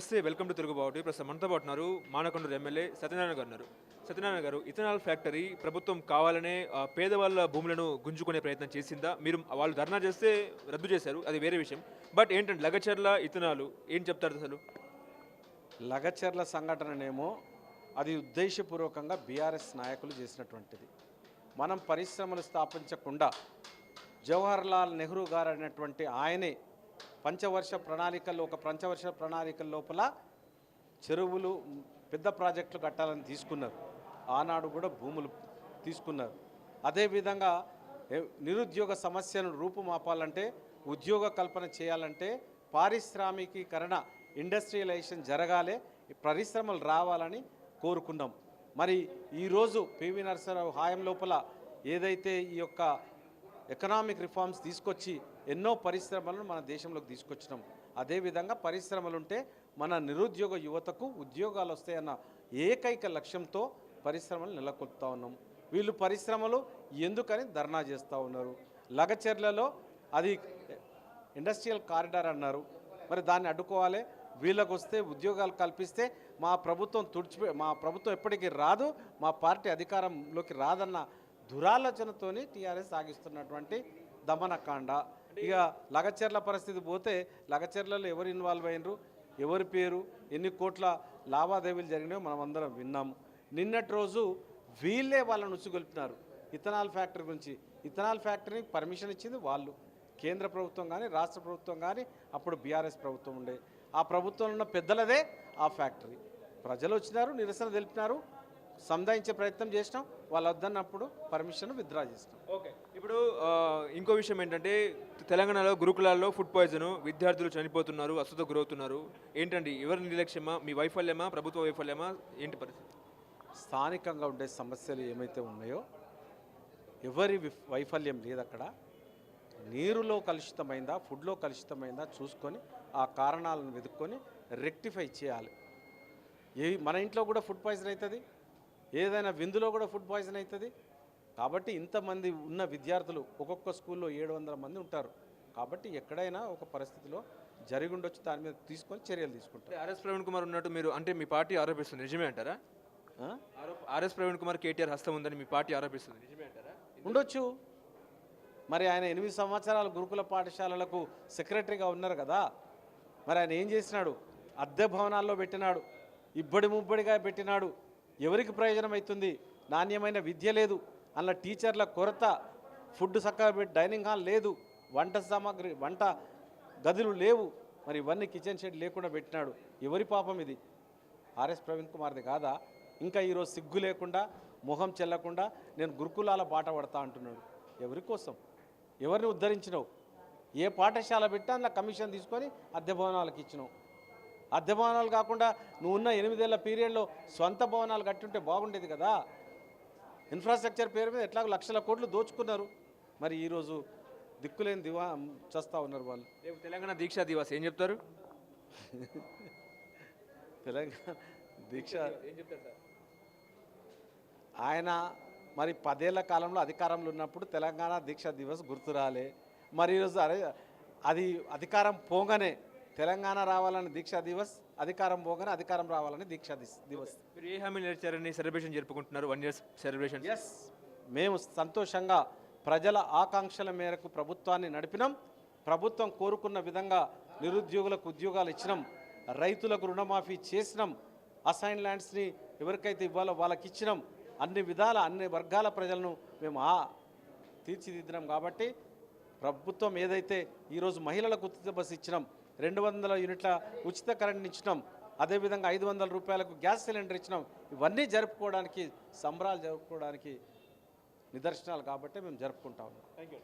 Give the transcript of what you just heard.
నమస్తే welcome to Telugu బావుటి. ప్రస్తుతం మనతో పాటు ఉన్నారు మానకొండూరు ఎమ్మెల్యే సత్యనారాయణ గారు ఉన్నారు. సత్యనారాయణ గారు ఇథనాల్ ఫ్యాక్టరీ ప్రభుత్వం కావాలనే పేదవాళ్ళ భూములను గుంజుకునే ప్రయత్నం చేసిందా? మీరు వాళ్ళు ధర్నా చేస్తే రద్దు చేశారు అది వేరే విషయం. బట్ ఏంటంటే లగచర్ల ఇథనాలు ఏం చెప్తారు అసలు? లగచర్ల సంఘటననేమో అది ఉద్దేశపూర్వకంగా బీఆర్ఎస్ నాయకులు చేసినటువంటిది. మనం పరిశ్రమలు స్థాపించకుండా జవహర్లాల్ నెహ్రూ గారు అనేటువంటి ఆయనే పంచవర్ష ప్రణాళికల్లో ఒక పంచవర్ష ప్రణాళికల లోపల చెరువులు పెద్ద ప్రాజెక్టులు కట్టాలని తీసుకున్నారు. ఆనాడు కూడా భూములు తీసుకున్నారు. అదేవిధంగా నిరుద్యోగ సమస్యను రూపుమాపాలంటే ఉద్యోగ కల్పన చేయాలంటే పారిశ్రామికీకరణ ఇండస్ట్రియలైజేషన్ జరగాలి పరిశ్రమలు రావాలని కోరుకున్నాం. మరి ఈరోజు పివి నరసరావు హాయం లోపల ఏదైతే ఈ యొక్క ఎకనామిక్ రిఫార్మ్స్ తీసుకొచ్చి ఎన్నో పరిశ్రమలను మన దేశంలోకి తీసుకొచ్చినాం. అదేవిధంగా పరిశ్రమలు ఉంటే మన నిరుద్యోగ యువతకు ఉద్యోగాలు వస్తాయన్న ఏకైక లక్ష్యంతో పరిశ్రమలు నెలకొల్పుతా ఉన్నాం. వీళ్ళు పరిశ్రమలు ఎందుకని ధర్నా చేస్తూ ఉన్నారు? లగచెర్లలో అది ఇండస్ట్రియల్ కారిడార్ అన్నారు. మరి దాన్ని అడ్డుకోవాలి. వీళ్ళకు వస్తే ఉద్యోగాలు కల్పిస్తే మా ప్రభుత్వం తుడిచిపో మా ప్రభుత్వం ఎప్పటికీ రాదు. మా పార్టీ అధికారంలోకి రాదన్న దురాలోచనతోని టీఆర్ఎస్ సాగిస్తున్నటువంటి దమనకాండ. ఇక లగచెర్ల పరిస్థితి పోతే లగచెర్లలో ఎవరు ఇన్వాల్వ్ అయినరు ఎవరి పేరు ఎన్ని కోట్ల లావాదేవీలు జరిగినాయో మనం అందరం విన్నాము నిన్నటి రోజు వీళ్ళే వాళ్ళని ఉచ్చుగొల్పినారు. ఇథనాల్ ఫ్యాక్టరీ గురించి. ఇథనాల్ ఫ్యాక్టరీకి పర్మిషన్ ఇచ్చింది వాళ్ళు. కేంద్ర ప్రభుత్వం కానీ రాష్ట్ర ప్రభుత్వం కానీ అప్పుడు బీఆర్ఎస్ ప్రభుత్వం ఉండే. ఆ ప్రభుత్వంలో ఉన్న పెద్దలదే ఆ ఫ్యాక్టరీ. ప్రజలు వచ్చినారు నిరసన తెలిపినారు. సంధాయించే ప్రయత్నం చేసినాం వాళ్ళు వద్దన్నప్పుడు పర్మిషన్ విత్డ్రా చేసినాం. ఓకే. ఇప్పుడు ఇంకో విషయం ఏంటంటే తెలంగాణలో గురుకులాల్లో ఫుడ్ పాయిజన్ విద్యార్థులు చనిపోతున్నారు అస్వస్థ గురవుతున్నారు. ఏంటండి ఎవరి నిర్లక్ష్యమా? మీ వైఫల్యమా? ప్రభుత్వ వైఫల్యమా? ఏంటి పరిస్థితి? స్థానికంగా ఉండే సమస్యలు ఏమైతే ఉన్నాయో ఎవరి విఫ్- వైఫల్యం లేదు అక్కడ నీరులో కలుషితమైందా ఫుడ్లో కలుషితమైందా చూసుకొని ఆ కారణాలను వెతుక్కొని రెక్టిఫై చేయాలి. ఏ మన ఇంట్లో కూడా ఫుడ్ పాయిజన్ అవుతుంది? ఏదైనా విందులో కూడా ఫుడ్ పాయిజన్ అవుతుంది. కాబట్టి ఇంతమంది ఉన్న విద్యార్థులు ఒక్కొక్క స్కూల్లో ఏడు వందల మంది ఉంటారు. కాబట్టి ఎక్కడైనా ఒక పరిస్థితిలో జరిగి ఉండొచ్చు దాని మీద తీసుకొని చర్యలు తీసుకుంటారు. ఆర్ఎస్ ప్రవీణ్ కుమార్ ఉన్నట్టు మీరు అంటే మీ పార్టీ ఆరోపిస్తుంది నిజమే అంటారా? ఆర్ఎస్ ప్రవీణ్ కుమార్ కేటీఆర్ హస్తం ఉందని మీ పార్టీ ఆరోపిస్తుంది నిజమే అంటారా? ఉండొచ్చు. మరి ఆయన ఎనిమిది సంవత్సరాలు గురుకుల పాఠశాలలకు సెక్రటరీగా ఉన్నారు కదా. మరి ఆయన ఏం చేసినాడు? అద్దె భవనాల్లో పెట్టినాడు. ఇబ్బడి ముబ్బడిగా పెట్టినాడు. ఎవరికి ప్రయోజనం అవుతుంది? నాణ్యమైన విద్య లేదు. అందులో టీచర్ల కొరత ఫుడ్ చక్కగా పెట్టి డైనింగ్ హాల్ లేదు. వంట సామాగ్రి వంట గదులు లేవు. మరి ఇవన్నీ కిచెన్ షెడ్ లేకుండా పెట్టినాడు. ఎవరి పాపం ఇది? ఆర్ఎస్ ప్రవీణ్ కుమార్ది కాదా? ఇంకా ఈరోజు సిగ్గు లేకుండా మొహం చెల్లకుండా నేను గురుకులాల బాట పడతా అంటున్నాడు. ఎవరి కోసం? ఎవరిని ఉద్ధరించినావు? ఏ పాఠశాల పెట్టా అందులో కమిషన్ తీసుకొని అద్దె భవనాలకు ఇచ్చినావు. అద్దె భవనాలు కాకుండా నువ్వు ఉన్న ఎనిమిదేళ్ళ పీరియడ్లో సొంత భవనాలు కట్టుంటే బాగుండేది కదా. ఇన్ఫ్రాస్ట్రక్చర్ పేరు మీద ఎట్లాగో లక్షల కోట్లు దోచుకున్నారు. మరి ఈరోజు దిక్కులేని దివా చేస్తూ ఉన్నారు వాళ్ళు. రేపు తెలంగాణ దీక్షా దివాస్ ఏం చెప్తారు? తెలంగాణ దీక్ష ఏం చెప్తారు? సార్? ఆయన మరి పదేళ్ళ కాలంలో అధికారంలో ఉన్నప్పుడు తెలంగాణ దీక్ష దివస్ గుర్తు రాలే. మరి ఈరోజు అరే అది అధికారం పోగానే తెలంగాణ రావాలని దీక్షా దివస్ అధికారం పోగానే అధికారం రావాలని దీక్షా దివస్. మీరు ఏ హామీలు నేర్చారని సెలబ్రేషన్ జరుపుకుంటున్నారు? వన్ ఇయర్స్ సెలబ్రేషన్ ఎస్ మేము సంతోషంగా ప్రజల ఆకాంక్షల మేరకు ప్రభుత్వాన్ని నడిపినాం. ప్రభుత్వం కోరుకున్న విధంగా నిరుద్యోగులకు ఉద్యోగాలు ఇచ్చినాం. రైతులకు రుణమాఫీ చేసినాం. అసైన్ ల్యాండ్స్ని ఎవరికైతే ఇవ్వాలో వాళ్ళకి ఇచ్చినాం. అన్ని విధాల అన్ని వర్గాల ప్రజలను మేము ఆ తీర్చిదిద్దినాం కాబట్టి ప్రభుత్వం ఏదైతే ఈరోజు మహిళలకు ఉచిత బస్సు ఇచ్చినాం రెండు వందల యూనిట్ల ఉచిత కరెంట్ ఇచ్చినాం. అదేవిధంగా ఐదు వందల రూపాయలకు గ్యాస్ సిలిండర్ ఇచ్చినాం. ఇవన్నీ జరుపుకోవడానికి సంబరాలు జరుపుకోవడానికి నిదర్శనాలు కాబట్టి మేము జరుపుకుంటా ఉన్నాం. Thank you